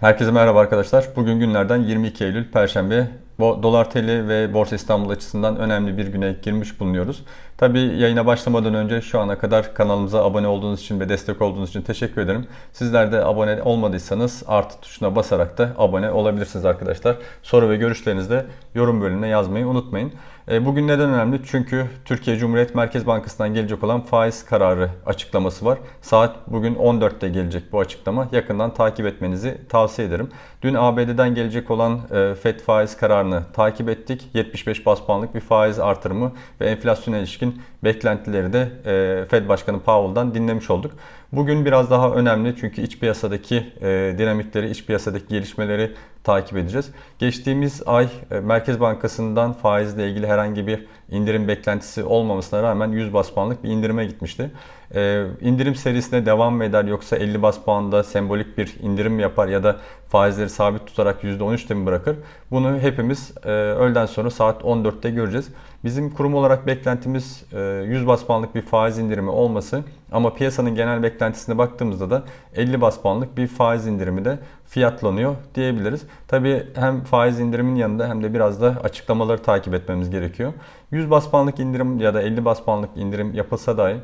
Herkese merhaba arkadaşlar. Bugün günlerden 22 Eylül Perşembe. Dolar TL ve Borsa İstanbul açısından önemli bir güne girmiş bulunuyoruz. Tabii yayına başlamadan önce şu ana kadar kanalımıza abone olduğunuz için ve destek olduğunuz için teşekkür ederim. Sizler de abone olmadıysanız artı tuşuna basarak da abone olabilirsiniz arkadaşlar. Soru ve görüşlerinizi de yorum bölümüne yazmayı unutmayın. E, Bugün neden önemli? Çünkü Türkiye Cumhuriyet Merkez Bankası'ndan gelecek olan faiz kararı açıklaması var. Saat bugün 14'te gelecek bu açıklama. Yakından takip etmenizi tavsiye ederim. Dün ABD'den gelecek olan e, FED faiz kararını takip ettik. 75 bas puanlık bir faiz artırımı ve enflasyona ilişkin beklentileri de e, FED Başkanı Powell'dan dinlemiş olduk. Bugün biraz daha önemli çünkü iç piyasadaki dinamikleri, iç piyasadaki gelişmeleri takip edeceğiz. Geçtiğimiz ay Merkez Bankası'ndan faizle ilgili herhangi bir indirim beklentisi olmamasına rağmen 100 bas puanlık bir indirime gitmişti. E, indirim serisine devam mı eder yoksa 50 bas puanda sembolik bir indirim yapar ya da faizleri sabit tutarak %13'te mi bırakır? Bunu hepimiz e, öğleden sonra saat 14'te göreceğiz. Bizim kurum olarak beklentimiz e, 100 bas puanlık bir faiz indirimi olması ama piyasanın genel beklentisine baktığımızda da 50 bas puanlık bir faiz indirimi de fiyatlanıyor diyebiliriz. Tabii hem faiz indirimin yanında hem de biraz da açıklamaları takip etmemiz gerekiyor. 100 bas puanlık indirim ya da 50 bas puanlık indirim yapılsa dahi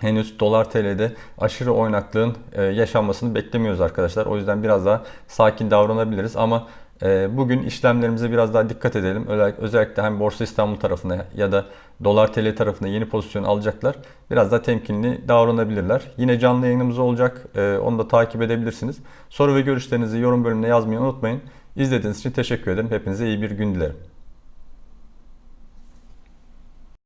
henüz dolar TL'de aşırı oynaklığın e, yaşanmasını beklemiyoruz arkadaşlar. O yüzden biraz daha sakin davranabiliriz ama e, bugün işlemlerimize biraz daha dikkat edelim. Özel- Özellikle hem Borsa İstanbul tarafına ya da dolar TL tarafına yeni pozisyon alacaklar. Biraz daha temkinli davranabilirler. Yine canlı yayınımız olacak. E, Onu da takip edebilirsiniz. Soru ve görüşlerinizi yorum bölümüne yazmayı unutmayın. İzlediğiniz için teşekkür ederim. Hepinize iyi bir gün dilerim.